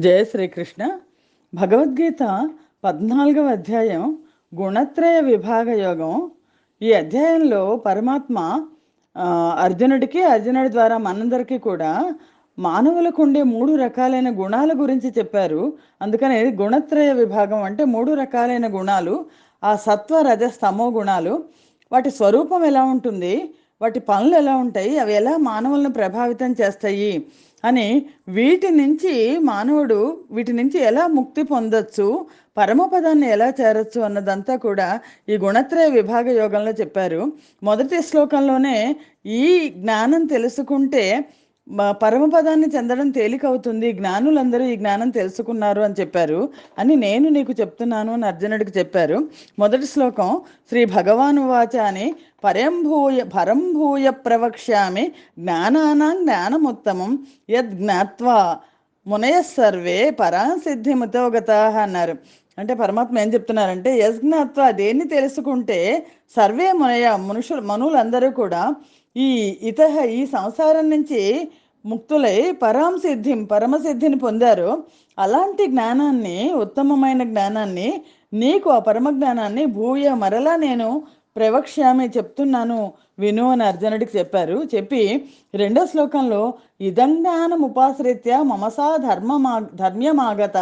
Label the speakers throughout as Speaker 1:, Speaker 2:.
Speaker 1: జయ శ్రీకృష్ణ. భగవద్గీత పద్నాలుగవ అధ్యాయం గుణత్రయ విభాగ యోగం. ఈ అధ్యాయంలో పరమాత్మ అర్జునుడికి అర్జునుడి ద్వారా మనందరికీ కూడా మానవులకు ఉండే మూడు రకాలైన గుణాల గురించి చెప్పారు. అందుకని గుణత్రయ విభాగం అంటే మూడు రకాలైన గుణాలు ఆ సత్వ రజ స్తమో గుణాలు. వాటి స్వరూపం ఎలా ఉంటుంది? వాటి పనులు ఎలా ఉంటాయి? అవి ఎలా మానవులను ప్రభావితం చేస్తాయి? అని వీటి నుంచి మానవుడు వీటి నుంచి ఎలా ముక్తి పొందొచ్చు పరమపదాన్ని ఎలా చేరొచ్చు అన్నదంతా కూడా ఈ గుణత్రయ విభాగ యోగంలో చెప్పారు. మొదటి శ్లోకంలోనే ఈ జ్ఞానం తెలుసుకుంటే పరమపదాన్ని చెందడం తేలికవుతుంది జ్ఞానులందరూ ఈ జ్ఞానం తెలుసుకున్నారు అని చెప్పారు అని నేను నీకు చెప్తున్నాను అని అర్జునుడికి చెప్పారు. మొదటి శ్లోకం శ్రీ భగవాను వాచ అని పరంభూయ పరంభూయ ప్రవక్ష్యామి జ్ఞానానాం జ్ఞానముత్తమం యద్ జ్ఞాత్వా మునయ సర్వే పరాసిద్ధిముతో గత అన్నారు. అంటే పరమాత్మ ఏం చెప్తున్నారంటే యజ్ఞత్వ దేన్ని తెలుసుకుంటే సర్వే మునయ మనుషులు మనులందరూ కూడా ఈ ఇత ఈ సంసారం నుంచి ముక్తులై పరాం సిద్ధిం పరమసిద్ధిని పొందారు. అలాంటి జ్ఞానాన్ని ఉత్తమమైన జ్ఞానాన్ని నీకు ఆ పరమ జ్ఞానాన్ని భూయ మరలా నేను ప్రవక్ష్యామి చెప్తున్నాను విను అని అర్జునుడికి చెప్పారు. చెప్పి రెండో శ్లోకంలో ఇదంగానం ఉపాశ్రిత్య మమసా ధర్మమా ధర్మ్యమాగత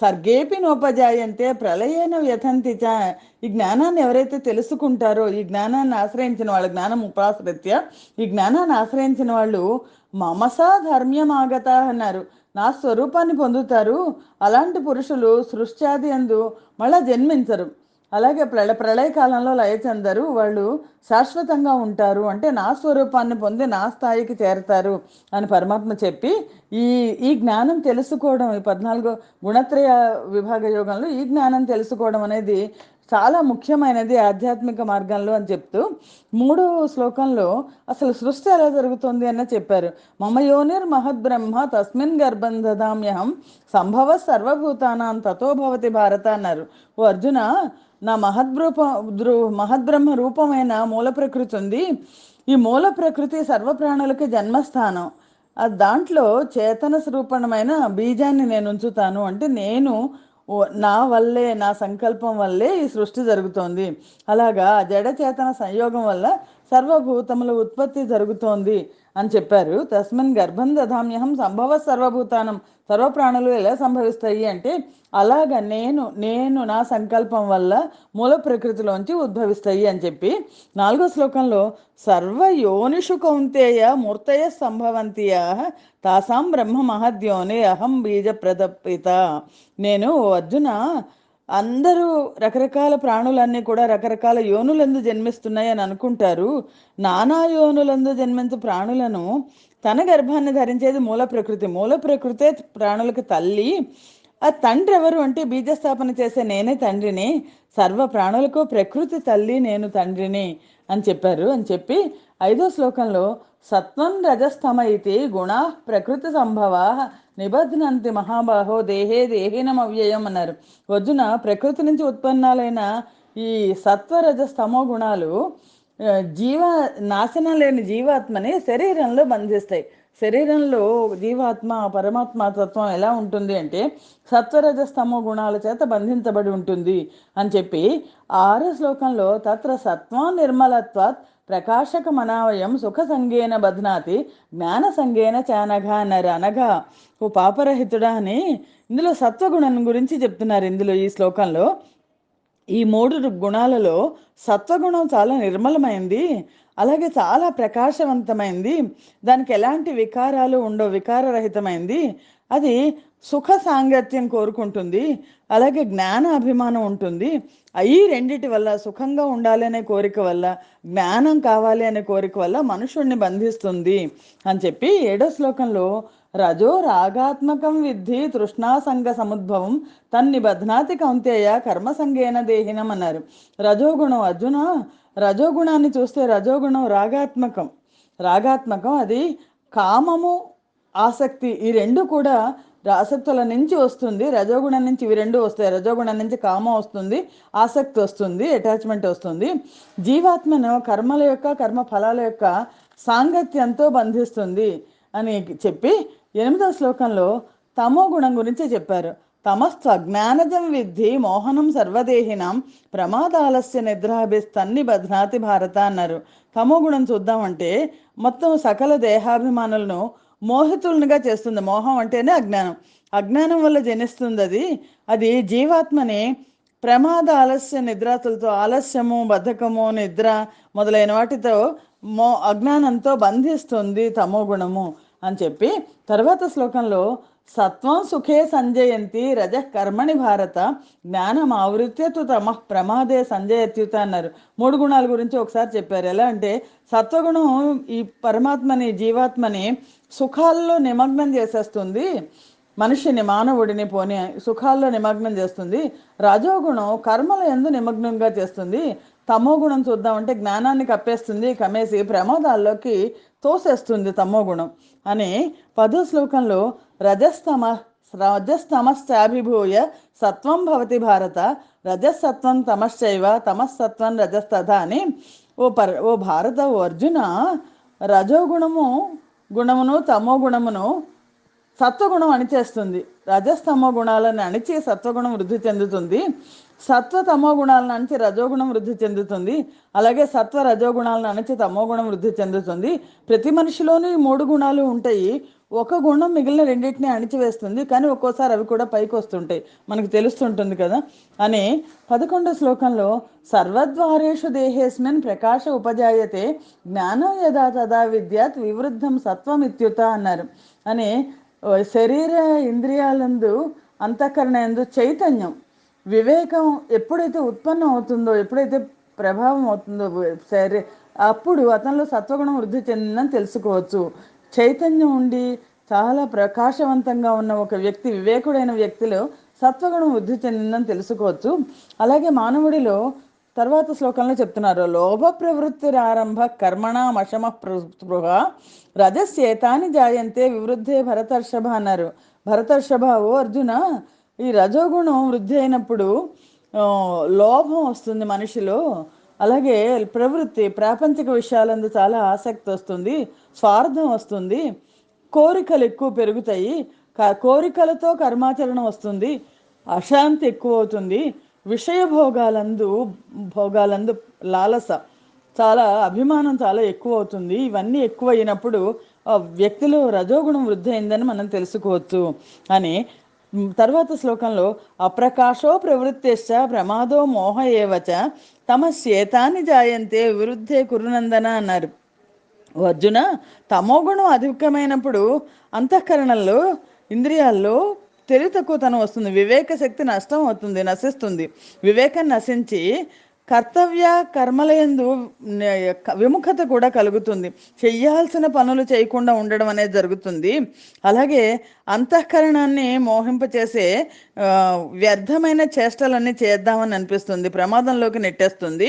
Speaker 1: సర్గేపి నోపజాయంతే ప్రళయేన వ్యథంతి చ. ఈ జ్ఞానాన్ని ఎవరైతే తెలుసుకుంటారో ఈ జ్ఞానాన్ని ఆశ్రయించిన వాళ్ళ జ్ఞానం ఉపాశ్రిత్య ఈ జ్ఞానాన్ని ఆశ్రయించిన వాళ్ళు మమసా ధర్మ్యమాగత అన్నారు. నా స్వరూపాన్ని పొందుతారు. అలాంటి పురుషులు సృష్ట్యాది అందు మళ్ళా జన్మించరు. అలాగే ప్రళ ప్రళయకాలంలో లయ చెందరు వాళ్ళు శాశ్వతంగా ఉంటారు. అంటే నా స్వరూపాన్ని పొంది నా స్థాయికి చేరతారు అని పరమాత్మ చెప్పి ఈ ఈ జ్ఞానం తెలుసుకోవడం ఈ పద్నాలుగో గుణత్రయ విభాగ యోగంలో ఈ జ్ఞానం తెలుసుకోవడం అనేది చాలా ముఖ్యమైనది ఆధ్యాత్మిక మార్గంలో అని చెప్తూ మూడో శ్లోకంలో అసలు సృష్టి ఎలా జరుగుతుంది అన్న చెప్పారు. మమ యోనిర్ మహద్బ్రహ్మ తస్మిన్ గర్భం దదామ్యహం సంభవ సర్వభూతానాం తతోభవతి భారత అన్నారు. ఓ అర్జున నా మహద్రూప మహద్బ్రహ్మ రూపమైన మూల ప్రకృతి ఉంది. ఈ మూల ప్రకృతి సర్వప్రాణులకి జన్మస్థానం. దాంట్లో చేతన స్వరూపణమైన బీజాన్ని నేను ఉంచుతాను అంటే నేను నా వల్లే నా సంకల్పం వల్లే ఈ సృష్టి జరుగుతోంది. అలాగా జడచేతన సంయోగం వల్ల సర్వభూతముల ఉత్పత్తి జరుగుతోంది. అని చెప్పారు. తస్మిన్ గర్భం దధామ్యహం సంభవ సర్వభూతానం. సర్వప్రాణులు ఎలా సంభవిస్తాయి అంటే అలాగ నేను నేను నా సంకల్పం వల్ల మూల ప్రకృతిలోంచి ఉద్భవిస్తాయి అని చెప్పి నాలుగో శ్లోకంలో సర్వ యోనిషు కౌంతేయ మూర్తయ సంభవంతియా తాసాం బ్రహ్మ మహద్యోని అహం బీజ ప్రదపిత నేను అర్జున అందరూ రకరకాల ప్రాణులన్నీ కూడా రకరకాల యోనులందు జన్మిస్తున్నాయి అని అనుకుంటారు. నానా యోనులందు జన్మించే ప్రాణులను తన గర్భాన్ని ధరించేది మూల ప్రకృతి. మూల ప్రకృతే ప్రాణులకు తల్లి. ఆ తండ్రి ఎవరు అంటే బీజస్థాపన చేసే నేనే తండ్రిని. సర్వ ప్రాణులకు ప్రకృతి తల్లి నేను తండ్రిని అని చెప్పారు. అని చెప్పి ఐదో శ్లోకంలో సత్వం రజస్తమ ఇది ప్రకృతి సంభవా నిబద్ధనంతి మహాబాహో దేహే దేహీనం అవ్యయం అన్నారు. వజున ప్రకృతి నుంచి ఉత్పన్నాలైన ఈ సత్వరజ స్తమో గుణాలు జీవ నాశనం లేని జీవాత్మని శరీరంలో బంధిస్తాయి. శరీరంలో జీవాత్మ పరమాత్మ తత్వం ఎలా ఉంటుంది అంటే సత్వరజస్తమ గుణాల చేత బంధించబడి ఉంటుంది అని చెప్పి ఆరు శ్లోకంలో తత్ర సత్వం నిర్మలత్వాత్ ప్రకాశక మనావయం సుఖ సంగేన బధ్నాతి జ్ఞాన సంగేన చానఘ అన్నారు అనగా ఓ పాపరహితుడా అని ఇందులో సత్వగుణం గురించి చెప్తున్నారు ఇందులో ఈ శ్లోకంలో. ఈ మూడు గుణాలలో సత్వగుణం చాలా నిర్మలమైంది. అలాగే చాలా ప్రకాశవంతమైంది. దానికి ఎలాంటి వికారాలు ఉండవు వికారరహితమైంది. అది సుఖ సాంగత్యం కోరుకుంటుంది. అలాగే జ్ఞాన అభిమానం ఉంటుంది. ఈ రెండిటి వల్ల సుఖంగా ఉండాలనే కోరిక వల్ల జ్ఞానం కావాలి అనే కోరిక వల్ల మనుషుణ్ణి బంధిస్తుంది అని చెప్పి ఏడో శ్లోకంలో రజో రాగాత్మకం విద్ధి తృష్ణాసంగ సముద్భవం తన్ని బధ్నాతి కౌంతేయ కర్మసంగేన దేహినం అన్నారు రజోగుణం అర్జున రజోగుణాన్ని చూస్తే రజోగుణం రాగాత్మకం. రాగాత్మకం అది కామము ఆసక్తి ఈ రెండు కూడా ఆసక్తుల నుంచి వస్తుంది. రజోగుణం నుంచి ఇవి రెండు వస్తాయి. రజోగుణం నుంచి కామం వస్తుంది ఆసక్తి వస్తుంది అటాచ్మెంట్ వస్తుంది. జీవాత్మను కర్మల యొక్క కర్మ ఫలాల యొక్క సాంగత్యంతో బంధిస్తుంది అని చెప్పి ఎనిమిదవ శ్లోకంలో తమో గుణం గురించే చెప్పారు. తమస్త్వజ్ఞానజం విద్ధి మోహనం సర్వదేహినాం ప్రమాదాలస్య నిద్రాభిస్తన్ని బధ్నాతి భారత అన్నారు. తమో గుణం చూద్దామంటే మొత్తం సకల దేహాభిమానులను మోహితులనుగా చేస్తుంది. మోహం అంటేనే అజ్ఞానం. అజ్ఞానం వల్ల జనిస్తుంది అది అది జీవాత్మని ప్రమాద ఆలస్య నిద్రాతులతో ఆలస్యము బద్ధకము నిద్ర మొదలైన వాటితో మో అజ్ఞానంతో బంధిస్తుంది తమో గుణము అని చెప్పి తర్వాత శ్లోకంలో సత్వం సుఖే సంజయంతి రజ కర్మణి భారత జ్ఞానం ఆవృత్యతు తమ ప్రమాదే సంజయత్యుత అన్నారు. మూడు గుణాల గురించి ఒకసారి చెప్పారు. ఎలా అంటే సత్వగుణం ఈ పరమాత్మని జీవాత్మని సుఖాల్లో నిమగ్నం చేసేస్తుంది. మనిషిని మానవుడిని పోనీ సుఖాల్లో నిమగ్నం చేస్తుంది. రజోగుణం కర్మల ఎందు నిమగ్నంగా చేస్తుంది. తమో గుణం చూద్దామంటే జ్ఞానాన్ని కప్పేస్తుంది. కమేసి ప్రమాదాల్లోకి తోసేస్తుంది తమో గుణం అని పదో శ్లోకంలో రజస్తమ రజస్తమశ్చాభిభూయ సత్వం భవతి భారత రజసత్వం తమశ్చైవ తమస్సత్వం రజస్తథ అని ఓ పర్ ఓ భారత ఓ అర్జున రజోగుణము గుణమును తమో గుణమును సత్వగుణం అణిచేస్తుంది. రజస్తమో గుణాలను అణిచి సత్వగుణం వృద్ధి చెందుతుంది. సత్వ తమో గుణాలను రజోగుణం వృద్ధి చెందుతుంది. అలాగే సత్వ రజోగుణాలను అణచి తమో గుణం వృద్ధి చెందుతుంది. ప్రతి మనిషిలోనూ ఈ మూడు గుణాలు ఉంటాయి. ఒక గుణం మిగిలిన రెండింటిని అణిచివేస్తుంది కానీ ఒక్కోసారి అవి కూడా పైకి వస్తుంటాయి. మనకు తెలుస్తుంటుంది కదా. అని పదకొండో శ్లోకంలో సర్వద్వారేషు దేహేస్మిన్ ప్రకాశ ఉపజాయతే జ్ఞానం యదా తదా విద్యాత్ వివృద్ధం సత్వం ఇత్యుత అన్నారు. అని శరీర ఇంద్రియాలందు అంతఃకరణ ఎందు చైతన్యం వివేకం ఎప్పుడైతే ఉత్పన్నం అవుతుందో ఎప్పుడైతే ప్రభావం అవుతుందో సరే అప్పుడు అతనిలో సత్వగుణం వృద్ధి చెందిందని తెలుసుకోవచ్చు. చైతన్యం ఉండి చాలా ప్రకాశవంతంగా ఉన్న ఒక వ్యక్తి వివేకుడైన వ్యక్తిలో సత్వగుణం వృద్ధి చెందిందని తెలుసుకోవచ్చు. అలాగే మానవుడిలో తర్వాత శ్లోకంలో చెప్తున్నారు లోభ ప్రవృత్తి రారంభ కర్మణ మషమ స్పృహ రజస్యేతాని జాయంతే వివృద్ధే భరతర్షభ అన్నారు. భరతర్షభ ఓ అర్జున ఈ రజోగుణం వృద్ధి అయినప్పుడు లోభం వస్తుంది మనిషిలో. అలాగే ప్రవృత్తి ప్రాపంచిక విషయాలందు చాలా ఆసక్తి వస్తుంది స్వార్థం వస్తుంది కోరికలు ఎక్కువ పెరుగుతాయి క- కోరికలతో కర్మాచరణ వస్తుంది అశాంతి ఎక్కువ అవుతుంది విషయ భోగాలందు భోగాలందు లాలస చాలా అభిమానం చాలా ఎక్కువ అవుతుంది ఇవన్నీ ఎక్కువ అయినప్పుడు ఆ వ్యక్తిలో రజోగుణం వృద్ధి అయిందని మనం తెలుసుకోవచ్చు అని తర్వాత శ్లోకంలో అప్రకాశో ప్రవృత్తిశ్చ ప్రమాదో మోహ ఏవచ తమ శ్వేతాన్ని జాయంతే విరుద్ధే కురునందన అన్నారు. అర్జున తమోగుణం అధికమైనప్పుడు అంతఃకరణల్లో ఇంద్రియాల్లో తెలివి తక్కువతనం వస్తుంది. వివేక శక్తి నష్టం అవుతుంది నశిస్తుంది. వివేకం నశించి కర్తవ్య కర్మలయందు విముఖత కూడా కలుగుతుంది. చెయ్యాల్సిన పనులు చేయకుండా ఉండడం అనేది జరుగుతుంది. అలాగే అంతఃకరణాన్ని మోహింపచేసే వ్యర్థమైన చేష్టలన్నీ చేద్దామని అనిపిస్తుంది. ప్రమాదంలోకి నెట్టేస్తుంది.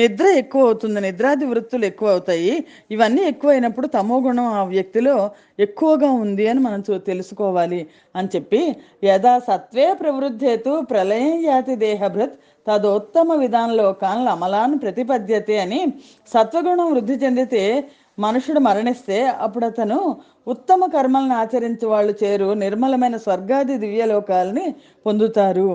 Speaker 1: నిద్ర ఎక్కువ అవుతుంది. నిద్రాది వృత్తులు ఎక్కువ అవుతాయి. ఇవన్నీ ఎక్కువైనప్పుడు తమో గుణం ఆ వ్యక్తిలో ఎక్కువగా ఉంది అని మనం చూ తెలుసుకోవాలి అని చెప్పి యథా సత్వే ప్రవృద్ధేతు ప్రళయం యాతి దేహభృత్ తదోత్తమ విధానంలో కాన్లు అమలాన్ని ప్రతిపద్యతే అని సత్వగుణం వృద్ధి చెందితే మనుషుడు మరణిస్తే అప్పుడు అతను ఉత్తమ కర్మలను ఆచరించే వాళ్ళు చేరు నిర్మలమైన స్వర్గాది దివ్యలోకాలని పొందుతారు.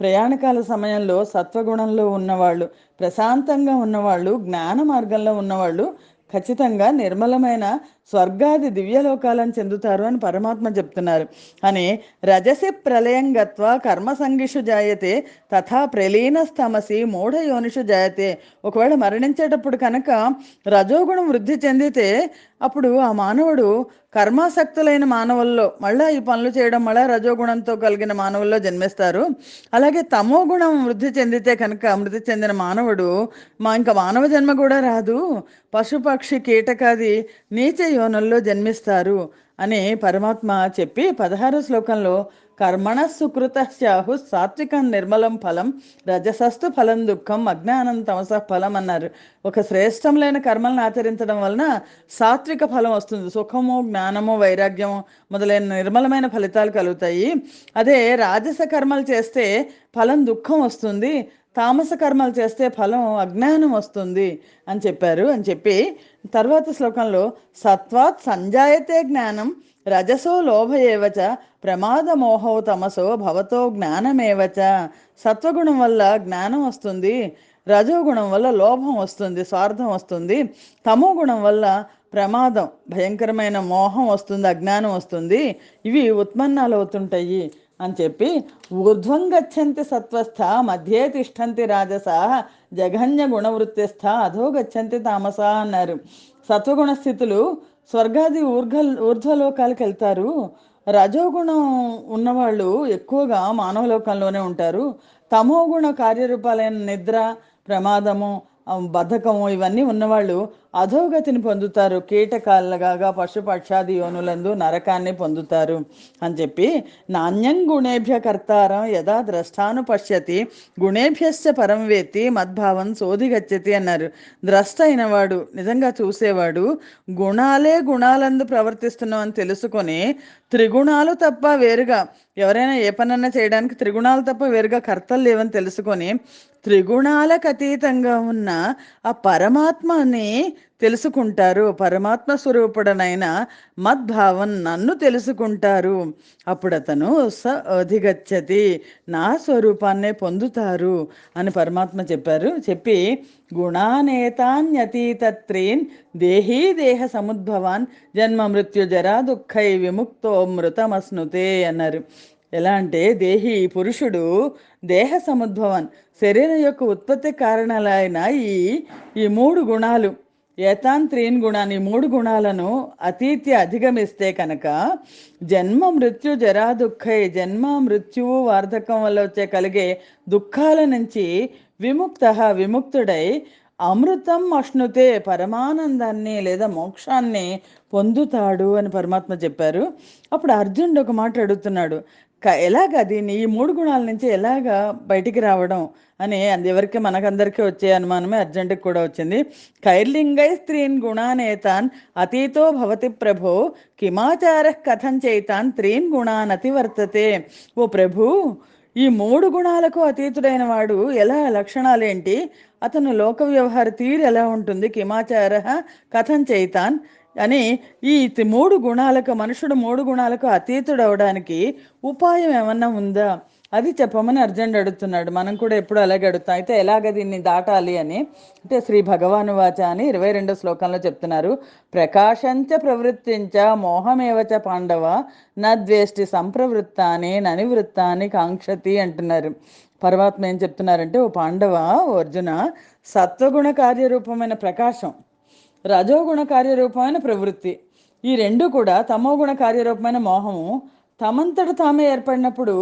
Speaker 1: ప్రయాణకాల సమయంలో సత్వగుణంలో ఉన్నవాళ్ళు ప్రశాంతంగా ఉన్నవాళ్ళు జ్ఞాన మార్గంలో ఉన్నవాళ్ళు ఖచ్చితంగా నిర్మలమైన స్వర్గాది దివ్యలోకాలను చెందుతారు అని పరమాత్మ చెప్తున్నారు. అని రజసి ప్రళయం గత్వ కర్మ సంగిషు జాయతే తథా ప్రలీనస్తమసి మూఢ యోనిషు జాయతే. ఒకవేళ మరణించేటప్పుడు కనుక రజోగుణం వృద్ధి చెందితే అప్పుడు ఆ మానవుడు కర్మాసక్తులైన మానవుల్లో మళ్ళా ఈ పనులు చేయడం మళ్ళా రజోగుణంతో కలిగిన మానవుల్లో జన్మిస్తారు. అలాగే తమో గుణం వృద్ధి చెందితే కనుక మృతి చెందిన మానవుడు మా ఇంకా మానవ జన్మ కూడా రాదు. పశుపక్షి కీటకాది నీచ యోనుల్లో జన్మిస్తారు అని పరమాత్మ చెప్పి పదహారు శ్లోకంలో కర్మణ సుకృత సాత్వికం నిర్మలం ఫలం రజసస్తు ఫలం దుఃఖం అజ్ఞానం తమస ఫలం అన్నారు. ఒక శ్రేష్టములైన కర్మలను ఆచరించడం వలన సాత్విక ఫలం వస్తుంది. సుఖము జ్ఞానము వైరాగ్యము మొదలైన నిర్మలమైన ఫలితాలు కలుగుతాయి. అదే రాజస కర్మలు చేస్తే ఫలం దుఃఖం వస్తుంది. తామస కర్మలు చేస్తే ఫలం అజ్ఞానం వస్తుంది అని చెప్పారు అని చెప్పి తర్వాత శ్లోకంలో సత్వాత్ సంజాయతే జ్ఞానం రజసో లోభయేవచ ప్రమాదమోహో తమసో భవతో జ్ఞానమేవచ. సత్వగుణం వల్ల జ్ఞానం వస్తుంది రజోగుణం వల్ల లోభం వస్తుంది స్వార్థం వస్తుంది తమో గుణం వల్ల ప్రమాదం భయంకరమైన మోహం వస్తుంది అజ్ఞానం వస్తుంది. ఇవి ఉత్పన్నాలు అవుతుంటాయి. అని చెప్పి ఊర్ధ్వం గచ్చంతి సత్వస్థ మధ్యే తిష్టంతి రాజస జఘన్య గుణవృత్తిస్థ అధో గచ్చంతి తామస అన్నారు. సత్వగుణ స్థితులు స్వర్గాది ఊర్ఘ ఊర్ధ్వలోకాలకు వెళ్తారు. రజోగుణం ఉన్నవాళ్ళు ఎక్కువగా మానవలోకంలోనే ఉంటారు. తమోగుణ కార్యరూపాలైన నిద్ర ప్రమాదము బద్ధకము ఇవన్నీ ఉన్నవాళ్ళు అధోగతిని పొందుతారు. కీటకాలుగా పశుపక్షాది యోనులందు నరకాన్ని పొందుతారు అని చెప్పి నాణ్యం గుణేభ్య కర్తారం యథా ద్రష్టాను పశ్యతి గుణేభ్యశ్చ పరం వేత్తి మద్భావం సోదిగచ్చతి అన్నారు. ద్రష్ట అయినవాడు నిజంగా చూసేవాడు గుణాలే గుణాలందు ప్రవర్తిస్తున్నాం అని తెలుసుకొని త్రిగుణాలు తప్ప వేరుగా. ఎవరైనా ఏ పనన్నా చేయడానికి త్రిగుణాలు తప్ప వేరుగా కర్తలు లేవని తెలుసుకొని త్రిగుణాలకు అతీతంగా ఉన్న ఆ పరమాత్మని తెలుసుకుంటారు. పరమాత్మ స్వరూపుడనైన మద్భావం నన్ను తెలుసుకుంటారు. అప్పుడు అతను స అధిగచ్చతి నా స్వరూపాన్నే పొందుతారు అని పరమాత్మ చెప్పారు. చెప్పి గుణానేతాన్యతీతత్రీన్ దేహీ దేహ సముద్భవాన్ జన్మ మృత్యు జరా దుఃఖై విముక్తో మృతమస్నుతే అన్నారు. ఎలా అంటే దేహి పురుషుడు దేహ సముద్భవన్ శరీరం యొక్క ఉత్పత్తి కారణాలైన ఈ ఈ మూడు గుణాలు ఏతాన్ గుణాన్ని మూడు గుణాలను అతీత్య అధిగమిస్తే కనుక జన్మ మృత్యు జరా దుఃఖై. జన్మ మృత్యువు వార్ధకం వల్ల వచ్చే కలిగే దుఃఖాల నుంచి విముక్త విముక్తుడై అమృతం అష్ణుతే పరమానందాన్ని లేదా మోక్షాన్ని పొందుతాడు అని పరమాత్మ చెప్పారు. అప్పుడు అర్జునుడు ఒక మాట అడుగుతున్నాడు. ఎలాగ దీన్ని ఈ మూడు గుణాల నుంచి ఎలాగా బయటికి రావడం అని అది. ఎవరికి మనకందరికీ వచ్చే అనుమానమే అర్జెంటుకి కూడా వచ్చింది. కైర్లింగై స్త్రీన్ గుణానేతాన్ అతీతో భవతి ప్రభో కిమాచార కథం చేతాన్ త్రీన్ గుణానతి వర్తతే. ఓ ప్రభు ఈ మూడు గుణాలకు అతీతుడైన వాడు ఎలా? లక్షణాలేంటి? అతను లోక వ్యవహార తీరు ఎలా ఉంటుంది? కిమాచార కథం చేతాన్ అని ఈ మూడు గుణాలకు మనుషుడు మూడు గుణాలకు అతీతుడు అవడానికి ఉపాయం ఏమన్నా ఉందా? అది చెప్పమని అర్జెంట్ అడుగుతున్నాడు. మనం కూడా ఎప్పుడు అలాగే అడుగుతాం. అయితే ఎలాగ దీన్ని దాటాలి అని? అంటే శ్రీ భగవాను వాచ అని ఇరవై రెండో శ్లోకంలో చెప్తున్నారు. ప్రకాశంచ ప్రవృత్తించ మోహమేవచ పాండవ నద్వేష్టి సంప్రవృత్తాన్ని ననివృత్తాన్ని కాంక్షతి అంటున్నారు. పరమాత్మ ఏం చెప్తున్నారంటే ఓ పాండవ ఓ అర్జున సత్వగుణ కార్యరూపమైన ప్రకాశం రజోగుణ కార్యరూపమైన ప్రవృత్తి. ఈ రెండు కూడా తమోగుణ కార్యరూపమైన మోహము తమంతట తామే ఏర్పడినప్పుడు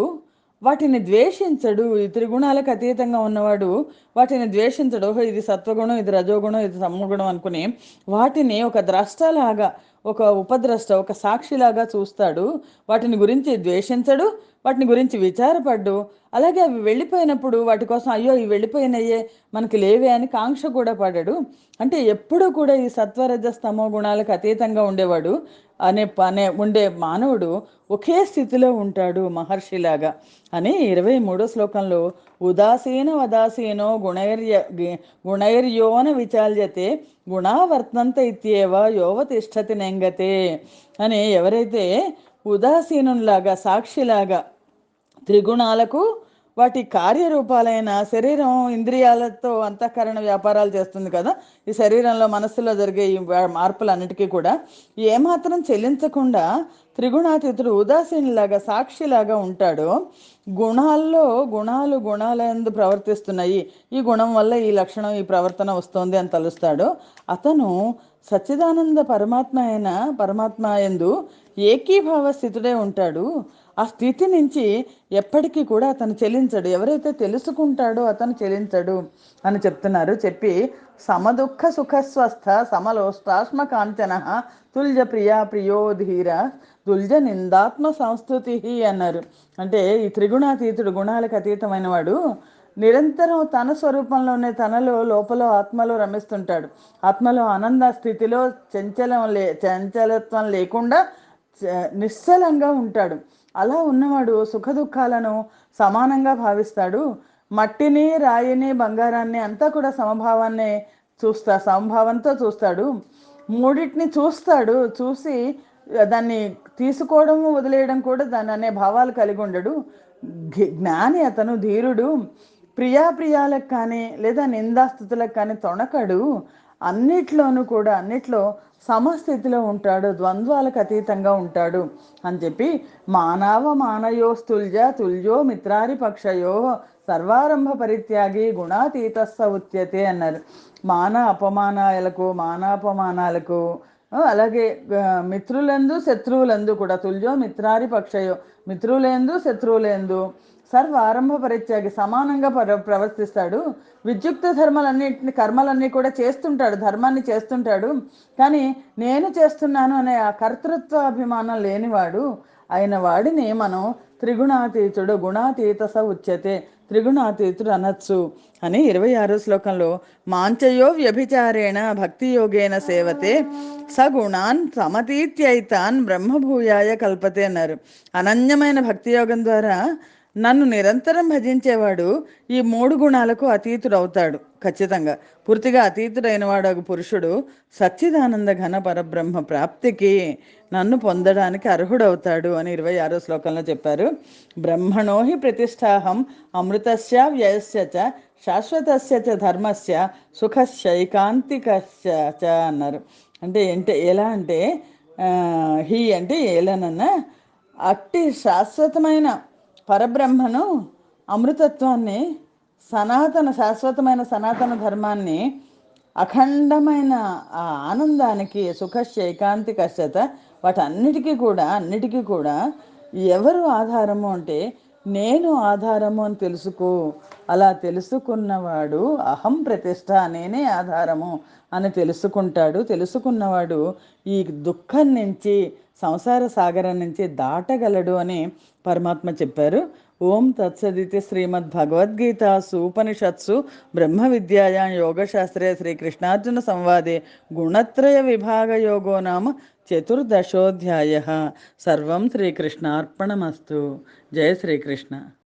Speaker 1: వాటిని ద్వేషించడు. ఈ త్రిగుణాలకు అతీతంగా ఉన్నవాడు వాటిని ద్వేషించడు. ఓహో ఇది సత్వగుణం ఇది రజోగుణం ఇది తమోగుణం అనుకుని వాటిని ఒక ద్రష్టలాగా ఒక ఉపద్రష్ట ఒక సాక్షిలాగా చూస్తాడు. వాటిని గురించి ద్వేషించడు వాటిని గురించి విచారపడ్డు. అలాగే అవి వెళ్ళిపోయినప్పుడు వాటి కోసం అయ్యో ఇవి వెళ్ళిపోయినాయే మనకి లేవే అని కాంక్ష కూడా పడాడు. అంటే ఎప్పుడూ కూడా ఈ సత్వరజ స్తమో గుణాలకు అతీతంగా ఉండేవాడు. అనే అనే ఉండే మానవుడు ఒకే స్థితిలో ఉంటాడు మహర్షిలాగా. అని ఇరవై మూడో శ్లోకంలో ఉదాసీన వదాసీనో గుణైర్య గుణైర్యోన విచాల్యతే గుణావర్తంత ఇత్యేవ యోవ తిష్టతి నెంగతే అని ఎవరైతే ఉదాసీనులాగా సాక్షిలాగా త్రిగుణాలకు వాటి కార్యరూపాలైన శరీరం ఇంద్రియాలతో అంతఃకరణ వ్యాపారాలు చేస్తుంది కదా. ఈ శరీరంలో మనస్సులో జరిగే ఈ మార్పులన్నిటికీ కూడా ఏమాత్రం చెల్లించకుండా త్రిగుణాతీతుడు ఉదాసీనులాగా సాక్షిలాగా ఉంటాడు. గుణాల్లో గుణాలు గుణాలందు ప్రవర్తిస్తున్నాయి. ఈ గుణం వల్ల ఈ లక్షణం ఈ ప్రవర్తన వస్తుంది అని తలుస్తాడు. అతను సచ్చిదానంద పరమాత్మ అయిన పరమాత్మ ఎందు ఏకీభావ స్థితుడే ఉంటాడు. ఆ స్థితి నుంచి ఎప్పటికీ కూడా అతను చెలించడు. ఎవరైతే తెలుసుకుంటాడో అతను చెలించడు అని చెప్తున్నారు. చెప్పి సమదుఃఖ సుఖస్వస్థ సమలోష్టాశ్మ కాంచన తుల్య ప్రియా ప్రియో ధీర తుల్య నిందాత్మ సంస్థుతి అన్నారు. అంటే ఈ త్రిగుణాతీతుడు గుణాలకు అతీతమైన వాడు నిరంతరం తన స్వరూపంలోనే తనలో లోపల ఆత్మలో రమిస్తుంటాడు. ఆత్మలో ఆనంద స్థితిలో చంచలం లే చంచలత్వం లేకుండా నిశ్చలంగా ఉంటాడు. అలా ఉన్నవాడు సుఖ దుఃఖాలను సమానంగా భావిస్తాడు. మట్టిని రాయిని బంగారాన్ని అంతా కూడా సమభావాన్ని చూస్తా సమభావంతో చూస్తాడు. మూడింటిని చూస్తాడు. చూసి దాన్ని తీసుకోవడం వదిలేయడం కూడా దాని అనే భావాలు కలిగి ఉండడు. జ్ఞాని అతను ధీరుడు. ప్రియాప్రియాలకు కానీ లేదా నిందాస్థుతులకు కానీ తొణకడు. అన్నిట్లోనూ కూడా అన్నిట్లో సమస్థితిలో ఉంటాడు ద్వంద్వాలకు అతీతంగా ఉంటాడు అని చెప్పి మానవ మానయో స్థుల్జ తుల్యో మిత్రారి పక్షయో సర్వారంభ పరిత్యాగి గుణాతీతస్స ఉత్యతే అన్నారు. మాన అపమానాలకు మానాపమానాలకు అలాగే మిత్రులందు శత్రువులందు కూడా తుల్యో మిత్రారి పక్షయో మిత్రులేందు శత్రువులేందు సర్వ ఆరంభ పరిత్యాగి సమానంగా ప్రవర్తిస్తాడు. విద్యుక్త ధర్మాలన్నింటిని కర్మలన్నీ కూడా చేస్తుంటాడు. ధర్మాన్ని చేస్తుంటాడు. కానీ నేను చేస్తున్నాను అనే ఆ కర్తృత్వ అభిమానం లేనివాడు అయిన వాడిని మనం త్రిగుణాతీతుడు గుణాతీత స ఉచ్యతే త్రిగుణాతీతుడు అనొచ్చు అని ఇరవై ఆరో శ్లోకంలో మాంచయో వ్యభిచారేణ భక్తి యోగేన సేవతే సగుణాన్ సమతీత్యైతాన్ బ్రహ్మభూయాయ కల్పతే అన్నారు. అనన్యమైన భక్తి యోగం ద్వారా నన్ను నిరంతరం భజించేవాడు ఈ మూడు గుణాలకు అతీతుడు అవుతాడు ఖచ్చితంగా. పూర్తిగా అతీతుడైన వాడు ఒక పురుషుడు సచ్చిదానంద ఘన పరబ్రహ్మ ప్రాప్తికి నన్ను పొందడానికి అర్హుడవుతాడు అని ఇరవై ఆరో శ్లోకంలో చెప్పారు. బ్రహ్మణోహి ప్రతిష్టాహం అమృతస్య వ్యయస్య చ శాశ్వతస్య చ ధర్మస్య సుఖశైకాంతికస్య చ అన్నారు. అంటే ఏంటి? ఎలా అంటే హీ అంటే ఏలనన్న అట్టి శాశ్వతమైన పరబ్రహ్మను అమృతత్వాన్ని సనాతన శాశ్వతమైన సనాతన ధర్మాన్ని అఖండమైన ఆ ఆనందానికి సుఖస్య ఏకాంతి కష్టత వాటన్నిటికీ కూడా అన్నిటికీ కూడా ఎవరు ఆధారము అంటే నేను ఆధారము అని తెలుసుకో అలా తెలుసుకున్నవాడు అహం ప్రతిష్ట నేనే ఆధారము అని తెలుసుకుంటాడు. తెలుసుకున్నవాడు ఈ దుఃఖం నుంచి సంసార సాగరం నుంచి దాటగలడు అని పరమాత్మ చెప్పారు. ఓం తత్సదితి శ్రీమద్ భగవద్గీతాసు ఉపనిషత్సు బ్రహ్మ విద్యాయా యోగశాస్త్రే శ్రీకృష్ణార్జున సంవాదే గుణత్రయ విభాగ యోగో నామ చతుర్దశోధ్యాయ. సర్వం శ్రీకృష్ణార్పణమస్తు. జయ శ్రీకృష్ణ.